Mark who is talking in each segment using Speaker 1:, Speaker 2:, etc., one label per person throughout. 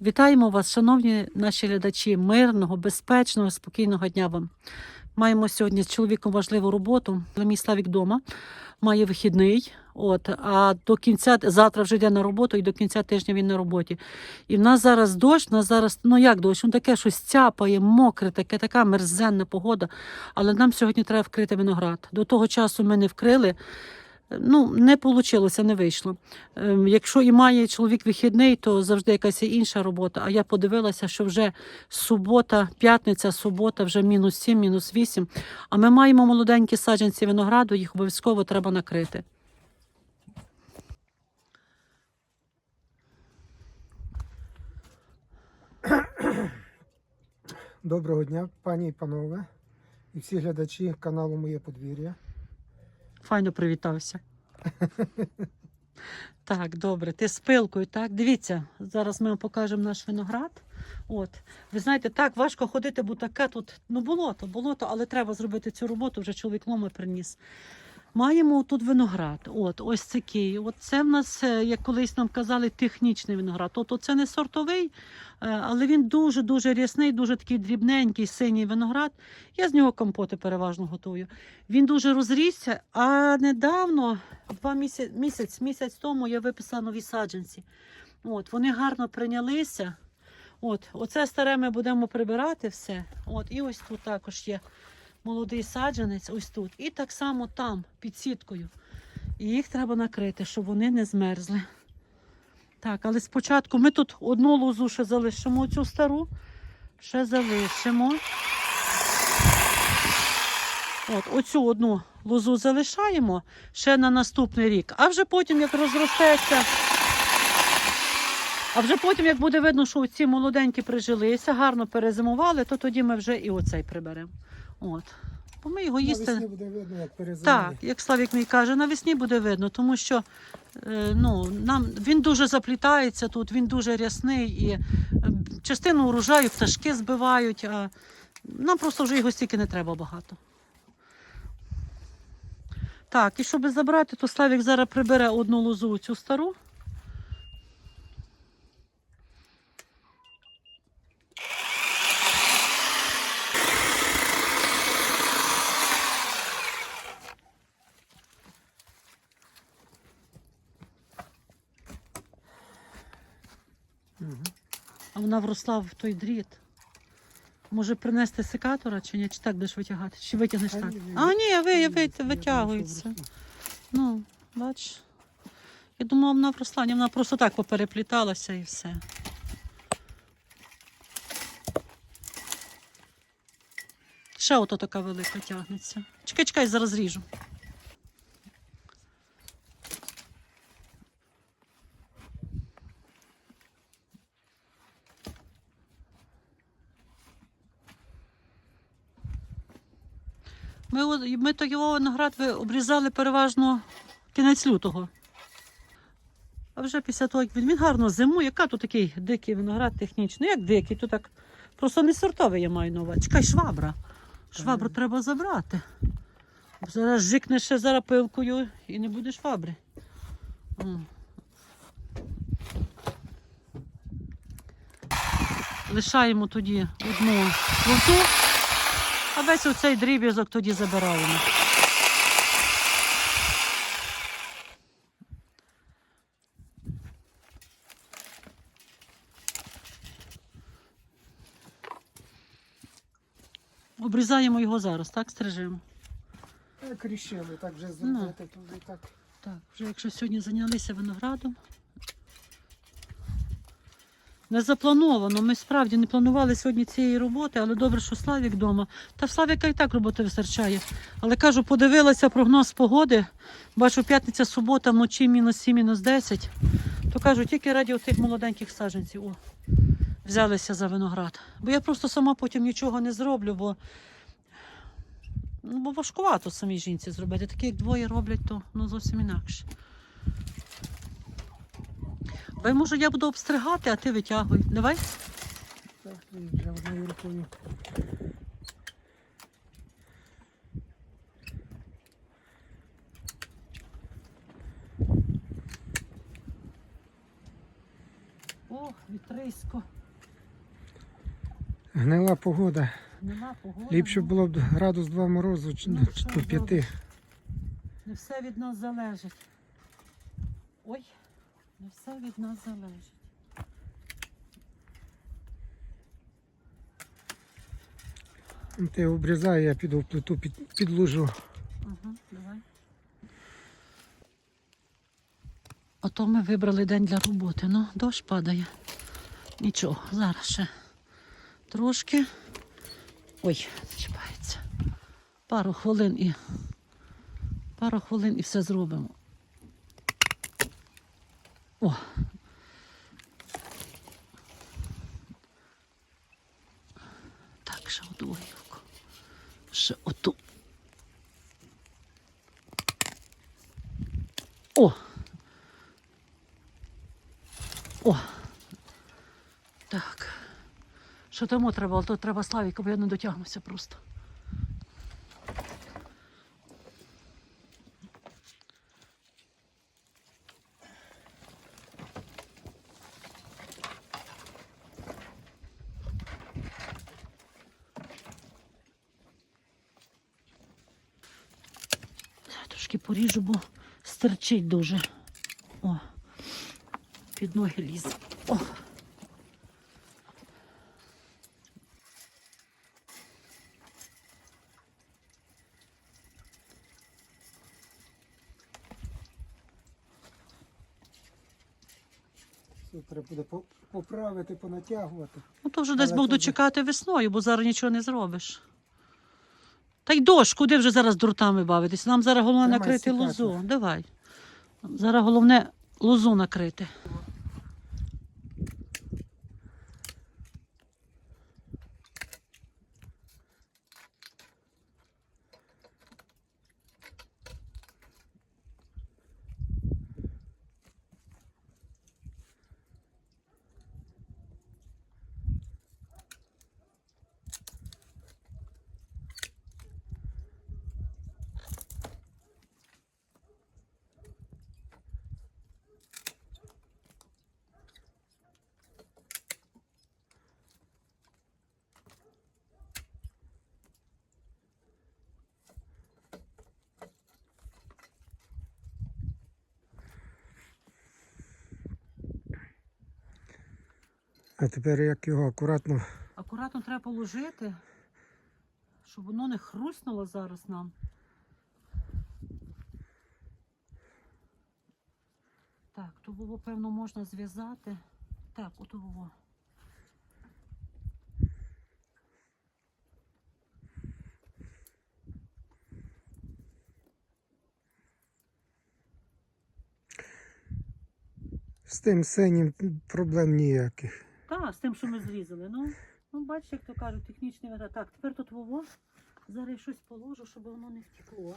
Speaker 1: Вітаємо вас, шановні наші глядачі, мирного, безпечного, спокійного дня вам. Маємо сьогодні з чоловіком важливу роботу. Мій Славік вдома має вихідний. От, а до кінця завтра вже йде на роботу, і до кінця тижня він на роботі. І в нас зараз дощ, в нас зараз, ну як дощ, ну таке щось цяпає, мокре, таке, така мерзенна погода. Але нам сьогодні треба вкрити виноград. До того часу ми не вкрили. Ну, не вийшло, не вийшло. Ем, Якщо і має чоловік вихідний, то завжди якась інша робота. А я подивилася, що вже субота, п'ятниця, субота, вже мінус 7, мінус 8. А ми маємо молоденькі саджанці винограду, їх обов'язково треба накрити.
Speaker 2: Доброго дня, пані і панове, і всі глядачі каналу Моє подвір'я.
Speaker 1: Файно привітався. Так, добре, ти з пилкою, так? Дивіться, зараз ми вам покажемо наш виноград. От. Ви знаєте, так важко ходити, бо таке тут, ну болото, болото, але треба зробити цю роботу, вже чоловік ломи приніс. Маємо тут виноград. От, ось такий. От це в нас, е, як колись нам казали, технічний виноград. Тобто це не сортовий, е, але він дуже-дуже рясний, дуже такий дрібненький, синій виноград. Я з нього компоти переважно готую. Він дуже розрісся, а недавно, два місяць, місяць, місяць тому я виписала нові саджанці. От, вони гарно прийнялися. От, оце старе ми будемо прибирати все. От, і ось тут також є молодий саджанець, ось тут. І так само там, під сіткою. І їх треба накрити, щоб вони не змерзли. Так, але спочатку ми тут одну лозу ще залишимо, цю стару. Ще залишимо. От, оцю одну лозу залишаємо ще на наступний рік. А вже потім, як розростеться, а вже потім, як буде видно, що ці молоденькі прижилися, гарно перезимували, то тоді ми вже і оцей приберемо. От. Бо ми його їсти.
Speaker 2: Навесні буде видно, як перезимує.
Speaker 1: Так, як Славік мій каже, навесні буде видно, тому що е, ну, нам, він дуже заплітається тут, він дуже рясний і е, частину урожаю пташки збивають, а нам просто вже його стільки не треба багато. Так, і щоб забрати, то Славік зараз прибере одну лозу цю стару. Вона вросла в той дріт. Може принести секатора чи ні? Чи так будеш витягати? Чи витягнеш так?
Speaker 2: ні,
Speaker 1: А, ні, ви,
Speaker 2: Я
Speaker 1: ви, витягується. Ну, бач. Я думала, вона вросла, ні, вона просто так поперепліталася і все. Ще ото така велика тягнеться. Чекай, чекай, зараз ріжу. Ми, то його виноград ви- обрізали переважно кінець лютого. А вже після того, як він, він гарно зимує, яка тут такий дикий виноград технічний, як дикий, то так просто не сортовий я маю на увазі. Чекай, швабра. Швабру треба забрати. Зараз жикнеш ще зараз пилкою і не буде швабри. Лишаємо тоді одну лозу, а весь оцей дріб'язок тоді забираємо. Обрізаємо його зараз, так, стрижемо.
Speaker 2: Так рішили, так вже
Speaker 1: Ну.
Speaker 2: зробити, то так.
Speaker 1: Так, вже якщо сьогодні зайнялися виноградом. Не заплановано. Ми справді не планували сьогодні цієї роботи, але добре, що Славік вдома. Та Славіка і так роботи вистачає. Але кажу, подивилася прогноз погоди. Бачу, п'ятниця, субота, вночі мінус 7, мінус 10. То кажу, тільки раді тих молоденьких саджанців. О, взялися за виноград. Бо я просто сама потім нічого не зроблю, бо, ну, бо важкувато самій жінці зробити. Такі, як двоє роблять, то ну, зовсім інакше. Давай, може, я буду обстригати, а ти витягуй. Давай.
Speaker 2: Так, вже одною рукою.
Speaker 1: О, вітрисько.
Speaker 2: Гнила погода.
Speaker 1: Нема погоди.
Speaker 2: Ліпше було б градус 2 морозу чи,
Speaker 1: Ну,
Speaker 2: до
Speaker 1: ж
Speaker 2: 5.
Speaker 1: зробиш? Не все від нас залежить. Ой, не все від нас залежить.
Speaker 2: Ти обрізай, я піду в плиту під, підложу.
Speaker 1: Ага, давай. Ото ми вибрали день для роботи. Ну, дощ падає. Нічого, зараз ще трошки. Ой, зачіпається. Пару хвилин і пару хвилин і все зробимо. О. Так, ще одну гілку. Ще. О! О! Так. Що тому треба? То треба Славіка, бо я не дотягнуся просто. Трошки поріжу, бо стерчить дуже. О, під ноги лізе. О.
Speaker 2: Треба буде поправити, понатягувати.
Speaker 1: Ну то вже десь Бог дочекати весною, бо зараз нічого не зробиш. Та й дощ, куди вже зараз дротами бавитись? Нам зараз головне накрити лозу. Давай. Зараз головне лозу накрити.
Speaker 2: А тепер як його акуратно.
Speaker 1: Акуратно треба положити, щоб воно не хрустнуло зараз нам. Так, то було, певно, можна зв'язати. Так, ото було.
Speaker 2: З тим синім проблем ніяких.
Speaker 1: Так, з тим, що ми зрізали. Ну, ну бачиш, як то кажуть, технічний метод. Так, тепер тут вово. Зараз я щось положу, щоб воно не втекло.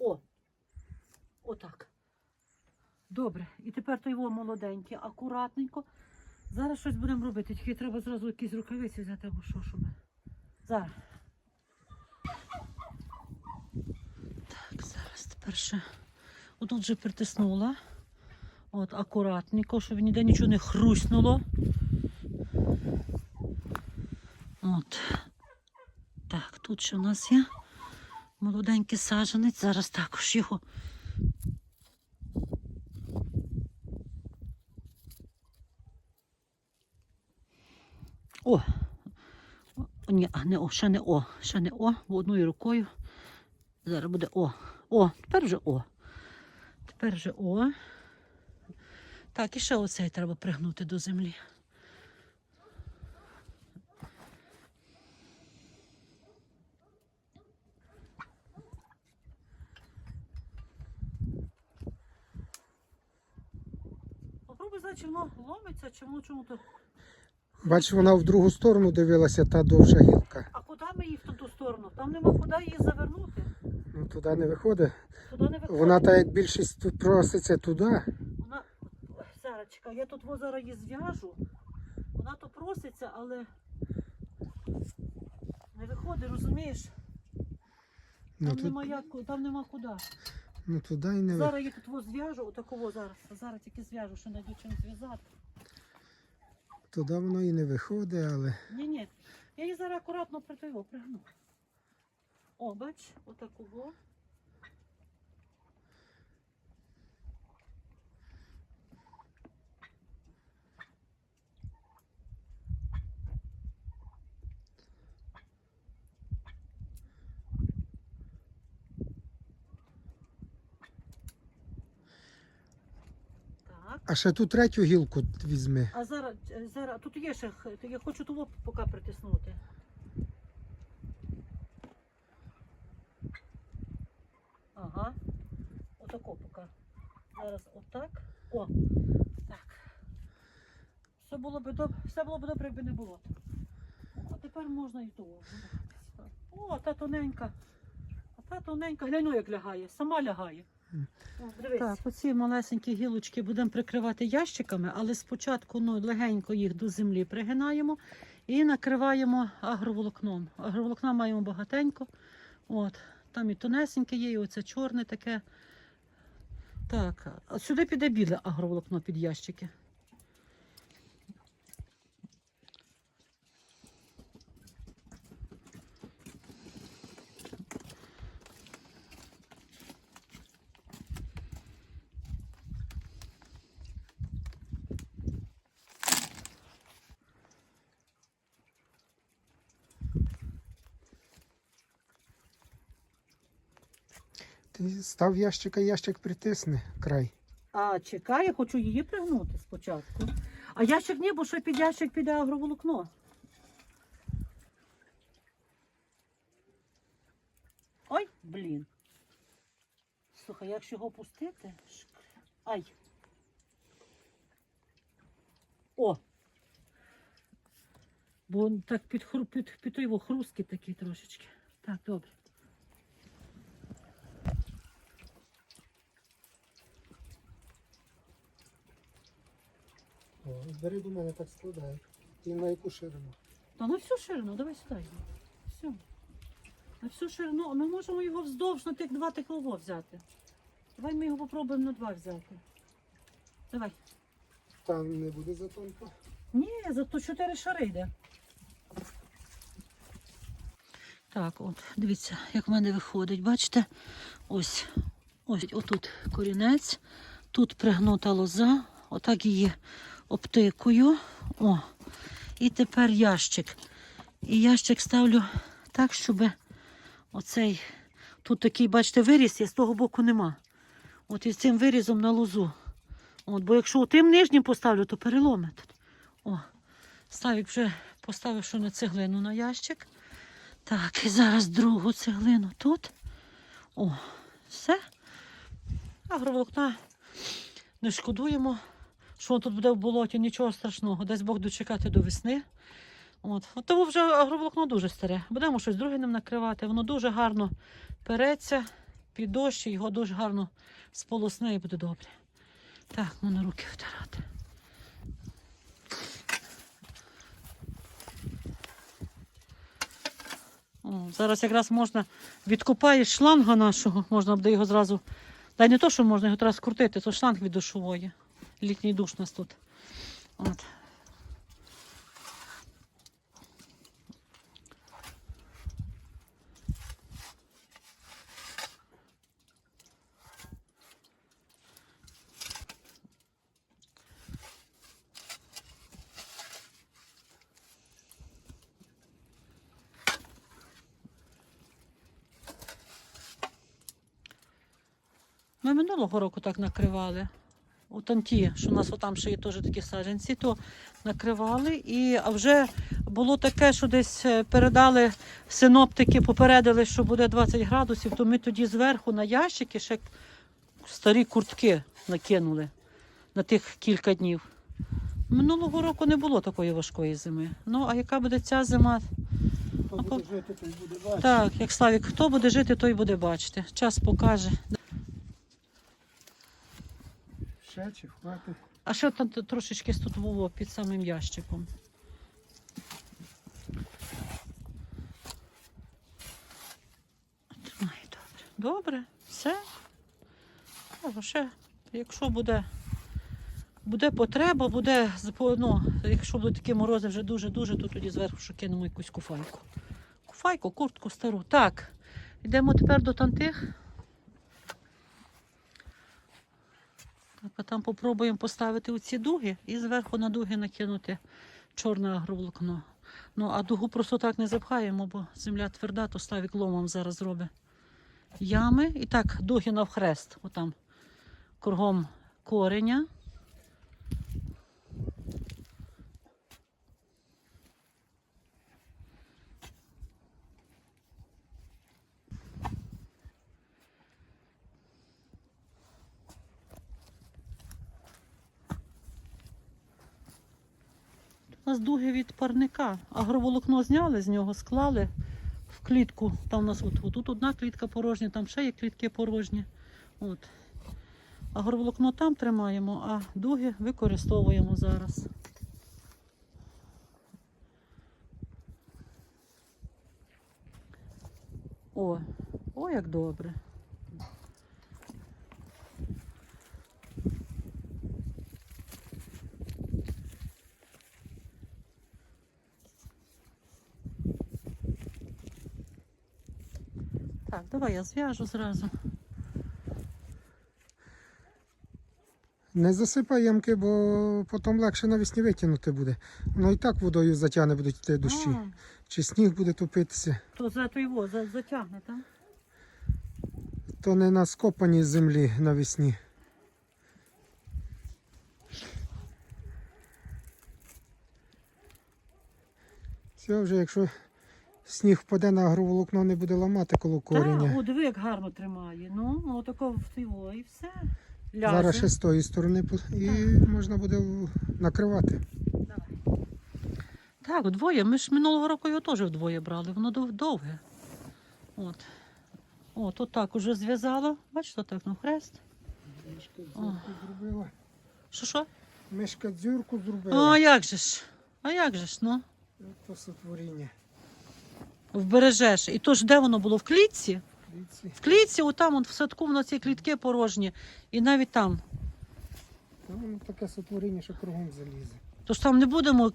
Speaker 1: О! Отак. Добре. І тепер той його молоденький, акуратненько. Зараз щось будемо робити. Тільки треба зразу якісь рукавиці взяти або що, щоб. Зараз. Так, ще. Отут вже притиснула. От, акуратненько, щоб ніде нічого не хруснуло. От. Так, тут ще у нас є молоденький саджанець. Зараз також його. О! О, Ні, а не о, ще не о, ще не о, бо одною рукою. Зараз буде О. О, тепер вже О. Тепер вже О. Так, і ще оцей треба пригнути до землі. Попробуй знати, чи воно ломиться, чи воно чому-то.
Speaker 2: Бачиш, вона в другу сторону дивилася, та довша гілка.
Speaker 1: А куди ми її в ту сторону? Там нема куди її завернути.
Speaker 2: Ну туди не виходить.
Speaker 1: Туди не виходить.
Speaker 2: Вона та як більшість тут проситься туди.
Speaker 1: Вона. Чекай, я тут зараз її зв'яжу. Вона то проситься, але не виходить, розумієш?
Speaker 2: Ну,
Speaker 1: Там
Speaker 2: тут,
Speaker 1: нема як, там нема куди.
Speaker 2: ну туди і не
Speaker 1: Зараз я тут зв'яжу, отакого зараз. Зараз тільки зв'яжу, що на чим зв'язати.
Speaker 2: туди воно і не виходить, але
Speaker 1: Ні, ні. Я її зараз акуратно притою, пригну. О, бач, отакого.
Speaker 2: А ще ту третю гілку візьми.
Speaker 1: А зараз, е, зараз тут є ще, я хочу того поки притиснути. Ага. Отако поки. Зараз отак. О. Так. Все було би добре, все було б добре, якби не було. А тепер можна і того. О, та тоненька. А та тоненька, гляну, як лягає, сама лягає. О. Так, оці малесенькі гілочки будемо прикривати ящиками, але спочатку ну, легенько їх до землі пригинаємо і накриваємо агроволокном. Агроволокна маємо багатенько. От, там і тонесеньке є, і оце чорне таке. Так, сюди піде біле агроволокно під ящики.
Speaker 2: Ти став ящика, ящик притисни край.
Speaker 1: А чекай, я хочу її пригнути спочатку. А ящик ні, бо ще під ящик піде агроволокно. Ой, блін. Слухай, якщо його пустити. Ай. О! Бо так під, хру- під, під його хрустки такі трошечки. Так, добре.
Speaker 2: О, бери до мене так складай. І на яку ширину?
Speaker 1: Та на всю ширину, давай сюди. Все. На всю ширину. Ми можемо його вздовж на тих два такого взяти. Давай ми його попробуємо на два взяти. Давай.
Speaker 2: Там не буде затонко.
Speaker 1: Ні, зато чотири шари йде. Так, от, дивіться, як в мене виходить. Бачите? Ось, ось отут корінець, тут пригнута лоза, отак її обтикую. О, і тепер ящик. І ящик ставлю так, щоб оцей, тут такий, бачите, виріс є, з того боку нема. От із цим вирізом на лозу. От, бо якщо тим нижнім поставлю, то переломить. тут. О, Славік вже поставив що на цеглину на ящик. Так, і зараз другу цеглину тут. О, все. Агроволокна не шкодуємо, що тут буде в болоті, нічого страшного. Дасть Бог дочекати до весни. От. От тому вже агроволокно дуже старе. Будемо щось друге ним накривати. Воно дуже гарно переться під дощ, його дуже гарно сполосне і буде добре. Так, ну на руки втирати. Зараз якраз можна відкопаєш шланга нашого, можна буде його зразу. Та й не то, що можна його треба скрутити, то шланг від душової. Літній душ у нас тут. От. Ми минулого року так накривали. У танті, що у нас отам ще є теж такі саджанці, то накривали. І, а вже було таке, що десь е, передали синоптики, попередили, що буде 20 градусів, то ми тоді зверху на ящики ще старі куртки накинули на тих кілька днів. Минулого року не було такої важкої зими. Ну, а яка буде ця зима?
Speaker 2: Хто буде жити, той буде бачити.
Speaker 1: Так, як Славік, хто буде жити, той буде бачити. Час покаже.
Speaker 2: Чи хватить?
Speaker 1: А ще там трошечки тут було під самим ящиком. Тримай, добре. Добре, все. Ще, якщо буде, буде потреба, буде ну, якщо будуть такі морози вже дуже-дуже, то тоді зверху ще кинемо якусь куфайку. Куфайку, куртку стару. Так, йдемо тепер до тантих. Так, а там попробуємо поставити оці дуги і зверху на дуги накинути чорне агроволокно. Ну, а дугу просто так не запхаємо, бо земля тверда, то ставік ломом зараз зробить ями. І так, дуги навхрест, отам кругом кореня. Нас дуги від парника. Агроволокно зняли з нього, склали в клітку. Там у нас от, тут одна клітка порожня, там ще є клітки порожні. От. Агроволокно там тримаємо, а дуги використовуємо зараз. О, о, як добре. Так, давай я зв'яжу зразу.
Speaker 2: Не засипай ямки, бо потім легше навесні витягнути буде. Воно і так водою затягне будуть йти дощі.
Speaker 1: А,
Speaker 2: Чи сніг буде топитися,
Speaker 1: то за той його за, затягне, так?
Speaker 2: то не на скопаній землі навесні. Все, вже якщо сніг впаде на агроволокно, не буде ламати коло коріння.
Speaker 1: Так, о, диви, як гарно тримає. Ну, ну тако в його і все. Лязе.
Speaker 2: Зараз ще з тої сторони і можна буде накривати.
Speaker 1: Давай. Так, вдвоє. Ми ж минулого року його теж вдвоє брали, воно довге. От. О, тут так уже зв'язало. Бачите, так на хрест.
Speaker 2: Мишка
Speaker 1: дзюрку
Speaker 2: зробила.
Speaker 1: Що що?
Speaker 2: Мишка дзюрку
Speaker 1: А як же ж? А як же ж, ну?
Speaker 2: То сотворіння.
Speaker 1: Вбережеш. І то ж де воно було? В клітці? В клітці, отам, от в садку, воно ці клітки порожні. І навіть там.
Speaker 2: Та воно таке сотворіння, що кругом залізе.
Speaker 1: Тож там не будемо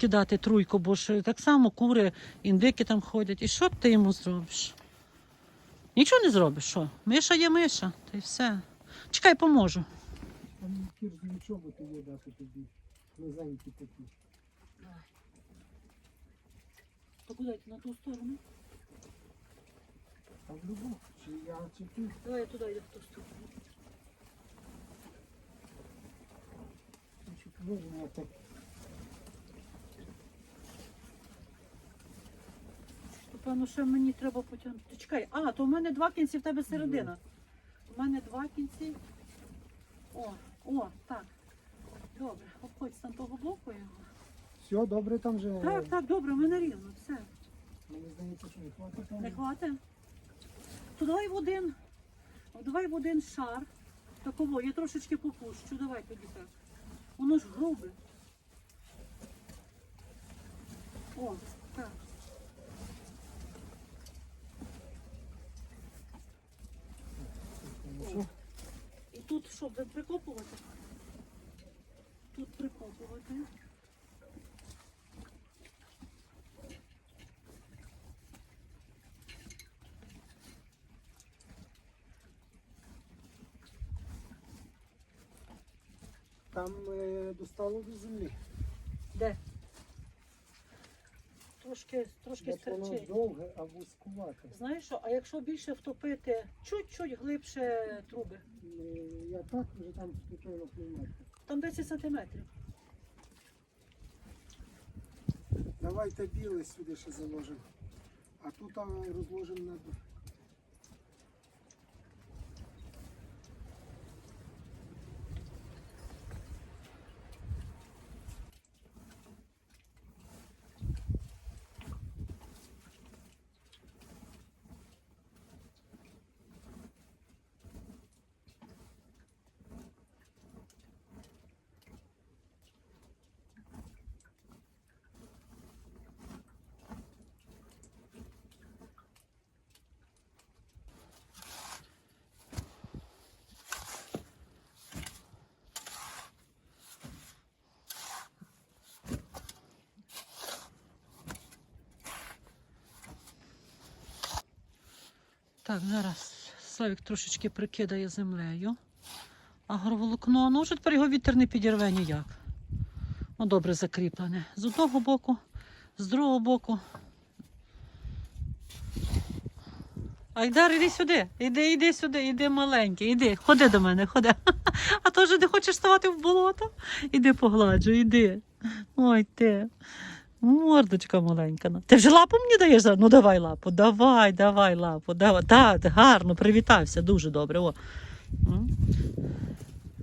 Speaker 1: кидати труйку, бо ж так само кури, індики там ходять. І що ти йому зробиш? Нічого не зробиш, що? Миша є миша, та й все. Чекай, поможу.
Speaker 2: Там дати тобі. Низенькі такі.
Speaker 1: То куди йти на ту сторону?
Speaker 2: А в любу, чи я, ти.
Speaker 1: Давай я туди йду в ту сторону.
Speaker 2: Щоб вижимати.
Speaker 1: Певно, ще мені треба потягнути. Чекай, а, то в мене два кінці, в тебе середина. У мене два кінці. О, о, так. Добре, обходь з там того боку його.
Speaker 2: Все, добре там вже.
Speaker 1: Так, так, добре, мене рівно, все.
Speaker 2: Мені здається, що не хватить. там.
Speaker 1: Не хватить? То давай в один, давай в один шар. Такого, я трошечки попущу, давай тоді так. Воно ж грубе. О, так.
Speaker 2: Що?
Speaker 1: І тут що, прикопувати? Тут прикопувати.
Speaker 2: Там е, достало до землі.
Speaker 1: Де? Трошки, трошки
Speaker 2: воно
Speaker 1: стерчить.
Speaker 2: довге, а вузькувате.
Speaker 1: Знаєш що, а якщо більше втопити чуть-чуть глибше труби,
Speaker 2: Е, Я так вже там спокійно приймати.
Speaker 1: там 10 сантиметрів.
Speaker 2: Давайте біле сюди ще заложимо. А тут а, розложимо на
Speaker 1: Так, зараз Славік трошечки прикидає землею. Агроволокно, ну вже тепер його вітер не підірве ніяк. Ну, добре закріплене. З одного боку, з другого боку. Айдар, іди сюди, іди, іди сюди, іди маленький, іди, ходи до мене, ходи. А то вже не хочеш ставати в болото? Іди погладжу, іди. Ой ти. Мордочка маленька. ну. Ти вже лапу мені даєш? Ну давай лапу, давай, давай лапу. Давай. Так, гарно, привітався, дуже добре. О.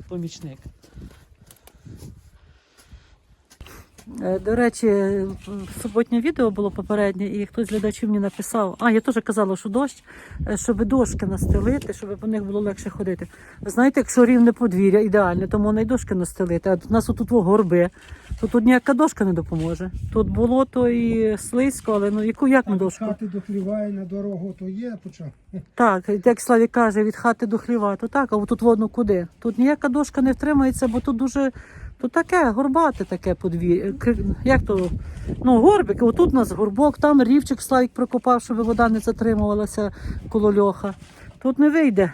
Speaker 1: Помічник. Е, До речі, суботнє відео було попереднє, і хтось з глядачів мені написав, а я теж казала, що дощ, е, щоб дошки настелити, щоб по них було легше ходити. Ви знаєте, якщо рівне подвір'я ідеальне, то можна й дошки настелити. А у нас отут горби, то тут ніяка дошка не допоможе. Тут болото і слизько, але ну яку як на
Speaker 2: А від
Speaker 1: дошку?
Speaker 2: хати до хліва і на дорогу, то є почав.
Speaker 1: Так, як Славік каже, від хати до хліва, то так, а тут водно куди? Тут ніяка дошка не втримається, бо тут дуже. Тут таке горбате таке подвір'я. Як то? Ну, горбик, отут у нас горбок, там рівчик Славік прокопав, щоб вода не затримувалася коло льоха. Тут не вийде.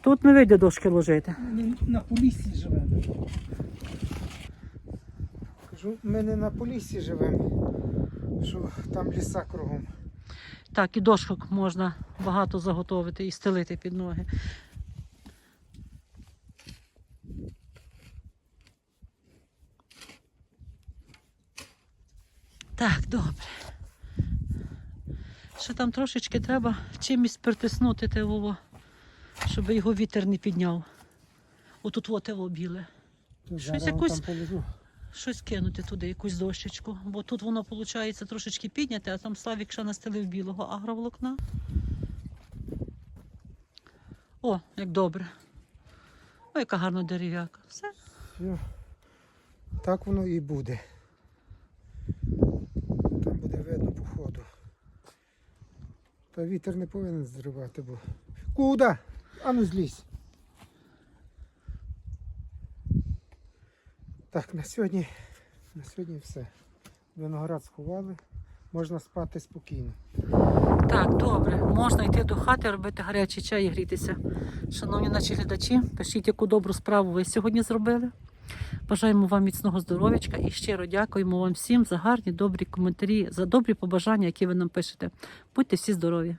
Speaker 1: Тут не вийде дошки ложити.
Speaker 2: На полісі живемо. Кажу, ми не на полісі живемо, що там ліса кругом.
Speaker 1: Так, і дошок можна багато заготовити і стелити під ноги. Так, добре. Ще там трошечки треба чимось притиснути те вово, щоб його вітер не підняв. Отут во біле. Щось якусь-. Щось кинути туди, якусь дощечку. Бо тут воно виходить трошечки підняте, а там Славік ще настелив білого агроволокна. О, як добре. О, яка гарна дерев'яка. Все.
Speaker 2: Все. Так воно і буде. Там буде видно по ходу. Та вітер не повинен зривати, бо. Куда? Ану злізь. Так, на сьогодні, на сьогодні все. Виноград сховали, можна спати спокійно.
Speaker 1: Так, добре. Можна йти до хати, робити гарячий чай і грітися. Шановні наші глядачі, пишіть, яку добру справу ви сьогодні зробили. Бажаємо вам міцного здоров'ячка і щиро дякуємо вам всім за гарні, добрі коментарі, за добрі побажання, які ви нам пишете. Будьте всі здорові!